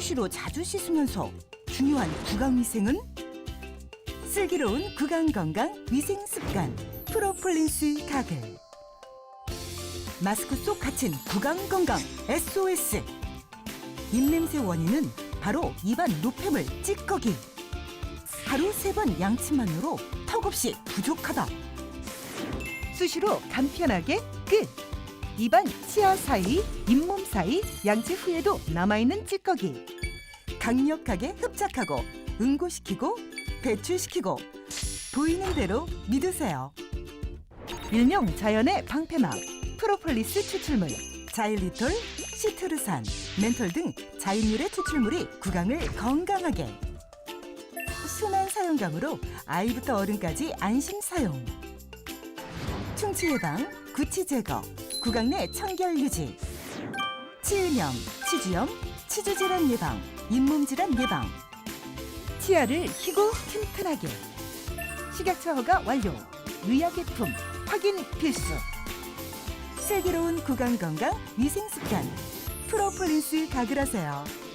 수시로 자주 씻으면서 중요한 구강 위생은? 슬기로운 구강 건강 위생 습관 프로폴린스 가글. 마스크 속 갇힌 구강 건강 SOS 입냄새 원인은 바로 입안 노폐물 찌꺼기. 하루 세 번 양치만으로 턱없이 부족하다. 수시로 간편하게 끝 입안 치아 사이 잇몸 사이 양치 후에도 남아있는 찌꺼기. 강력하게 흡착하고 응고시키고 배출시키고 보이는 대로 믿으세요. 일명 자연의 방패막 프로폴리스 추출물 자일리톨 시트르산 멘톨 등 자연유래 추출물이 구강을 건강하게. 순한 사용감으로 아이부터 어른까지 안심 사용. 충치 예방, 구취 제거, 구강 내 청결 유지, 치은염, 치주염, 치주 질환 예방, 잇몸 질환 예방, 치아를 희고 튼튼하게, 식약처 허가 완료, 의약예품 확인 필수. 슬기로운 구강 건강 위생 습관. 프로폴린스 가글하세요.